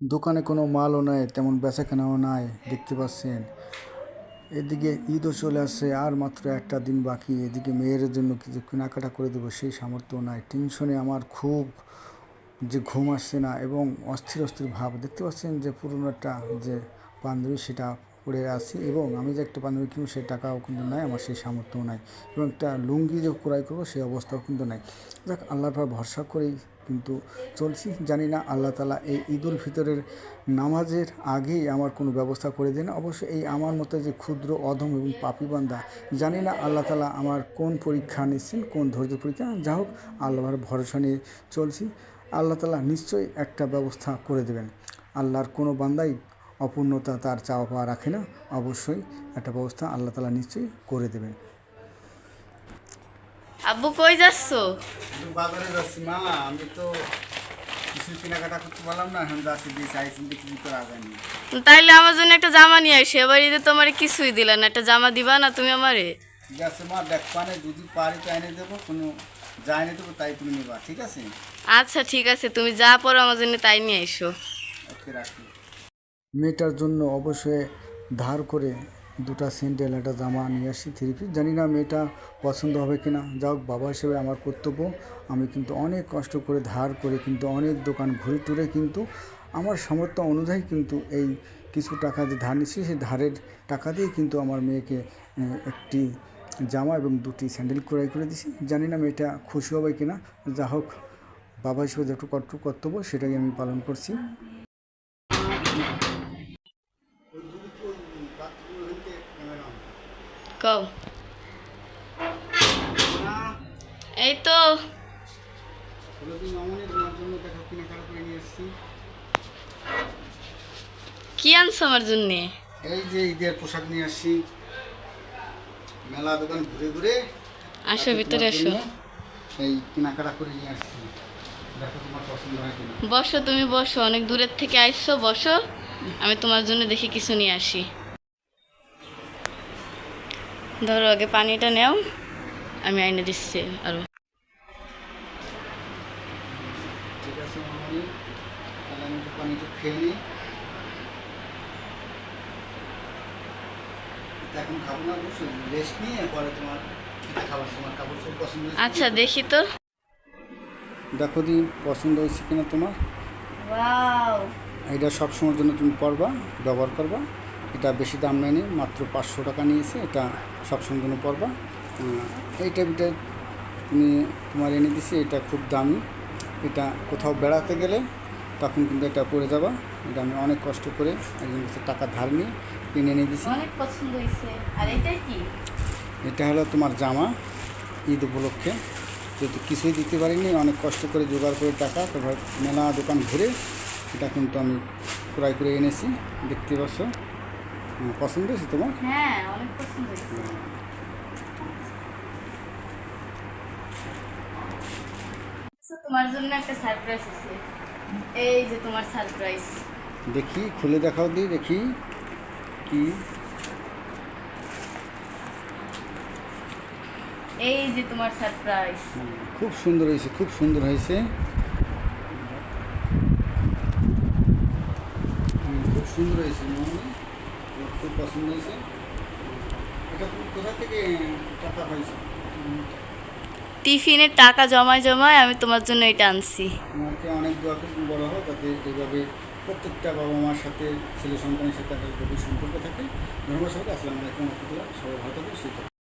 দোকানে কোনো মালও নাই, তেমন বেচা কেনাও নাই, দেখতে পাচ্ছেন। এদিকে ঈদও চলে আসছে, আর মাত্র একটা দিন বাকি, এদিকে মেয়ের জন্য কিছু কেনাকাটা করে দেবো, সেই সামর্থ্য নাই। টেনশনে আমার খুব যে ঘুম আসছে না, এবং অস্থির অস্থির ভাব। দেখতে পাচ্ছেন যে পুরনো একটা যে পাঞ্জাবি সেটা পরে আছি, এবং আমি যে একটা পাঞ্জাবি কিনবো সেই টাকাও কিন্তু নাই, আমার সেই সামর্থ্যও নাই। এবং একটা লুঙ্গি যে ক্রয় করব, সেই অবস্থাও কিন্তু নাই। যাক, আল্লাহর পর ভরসা করেই কিন্তু চলছি, জানি না আল্লাহ তালা এই ঈদ উল ফিতরের নামাজের আগেই আমার কোনো ব্যবস্থা করে দেন। অবশ্যই এই আমার মতো যে ক্ষুদ্র, অধম এবং পাপি বান্দা, জানি না আল্লাহ তালা আমার কোন পরীক্ষা নিচ্ছেন, কোন ধৈর্য পরীক্ষা। যা হোক, আল্লাহর ভরসা নিয়ে চলছি। আল্লাহ তালা নিশ্চয়ই একটা ব্যবস্থা করে দেবেন। আল্লাহর কোনো বান্দাই অপূর্ণতা তার চাওয়া পাওয়া রাখে না। অবশ্যই একটা ব্যবস্থা আল্লাহ তালা নিশ্চয়ই করে দেবেন। আব্বু কই যাচ্ছো? বাজারে যাচ্ছি মা। আমি তো কিছু কেনাকাটা করতে পারলাম না এখন যাচ্ছি দিয়ে চাইছি কিছু করা যায়নি তাইলে আমার জন্য একটা জামা নিয়ে আসি এবার ঈদে তোমার কিছুই দিলা না একটা জামা দিবা না তুমি আমারে? ঠিক আছে মা দেখ পানে যদি পারি তো এনে দেবো কোনো যা এনে দেবো তাই তুমি নেবা ঠিক আছে? আচ্ছা ঠিক আছে তুমি যা পড়ো আমার জন্য তাই নিয়ে এসো। ওকে রাখি। মেয়েটার জন্য অবশ্যই ধার করে দুটা স্যান্ডেল একটা জামা নিয়ে আসি থ্রি পিস জানি না মেয়েটা পছন্দ হবে কিনা। যা হোক বাবা হিসেবে আমার কর্তব্য। আমি কিন্তু অনেক কষ্ট করে ধার করে কিন্তু অনেক দোকান ঘুরে টুরে কিন্তু আমার সামর্থ্য অনুযায়ী কিন্তু এই কিছু টাকা যে ধার নিচ্ছি, সেই ধারের টাকা দিয়ে কিন্তু আমার মেয়েকে একটি জামা এবং দুটি স্যান্ডেল ক্রয় করে দিছি। জানি না মেয়েটা খুশি হবে কিনা। যা হোক বাবা হিসেবে যেটুকু কর্তব্য, সেটাই আমি পালন করছি। কও এই তো। কি আনছো আমার জন্য? এই যে ঈদের পোশাক নিয়ে আসছি। মেলা দোকান ঘুরে ঘুরে আসো ভিতরে আসো। এই কেনাকাটা করে নিয়ে আসছি। বসো তুমি বসো। অনেক দূরের থেকে আইসো বসো। আমি তোমার জন্য দেখি কিছু নিয়ে আসি। ধরো আগে পানিটা নেও আমি আইনে দিচ্ছি আরও। ঠিক আছে তাহলে আমি পানিটা খেয়ে নিই। এখন খাব না বসে রেস্ট নিয়ে পরে তোমার খাবার তোমার কাপড় সব পছন্দ আচ্ছা দেখি তো। দেখো দি পছন্দ হয়েছে কিনা তোমার? ওয়াও। এটা সব সময়ের জন্য তুমি পরবা ব্যবহার করবা। এটা বেশি দাম নেয়নি মাত্র পাঁচশো টাকা নিয়েছে এটা সব জন্য পরবা এই টেবিলটা তুমি তোমার এনে দিছি এটা খুব দামি। এটা কোথাও বেড়াতে গেলে তখন কিন্তু এটা পরে যাবা। এটা আমি অনেক কষ্ট করে একজন কাছে টাকা ধার নিয়ে কিনে এনে দিছি। অনেক পছন্দ হয়েছে। আর এটাই কি? এটা হলো তোমার জামা ঈদ উপলক্ষে। যেহেতু কিছুই দিতে পারিনি অনেক কষ্ট করে জোগাড় করে টাকা তারপর মেলা দোকান ঘুরে এটা কিন্তু আমি ক্রয় করে এনেছি। দেখতে পাচ্ছ পছন্দ হয়েছে তোমার? হ্যাঁ অনেক পছন্দ হয়েছে। আচ্ছা, তোমার জন্য একটা সারপ্রাইজ আছে। এই যে তোমার সারপ্রাইজ দেখি খুলে দেখাও দিই দেখি কি। এই যে তোমার সারপ্রাইজ খুব সুন্দর হয়েছে খুব সুন্দর হয়েছে। খুব সুন্দর হয়েছে খুব পছন্দ হয়েছে। এটা তুমি কোথা থেকে টাকা পাইছো? টিফিনের টাকা জমায় জমায় আমি তোমার জন্য এটা আনছি। তোমাকে অনেক দোয়া বড় হও যাতে এইভাবে প্রত্যেকটা বাবা মার সাথে ছেলে সন্তানের সাথে একটা গভীর সম্পর্ক থাকে। ধন্যবাদ সবাই আসসালামু আলাইকুম রহমতুল্লাহ সবাই ভালো থাকবে সুস্থ।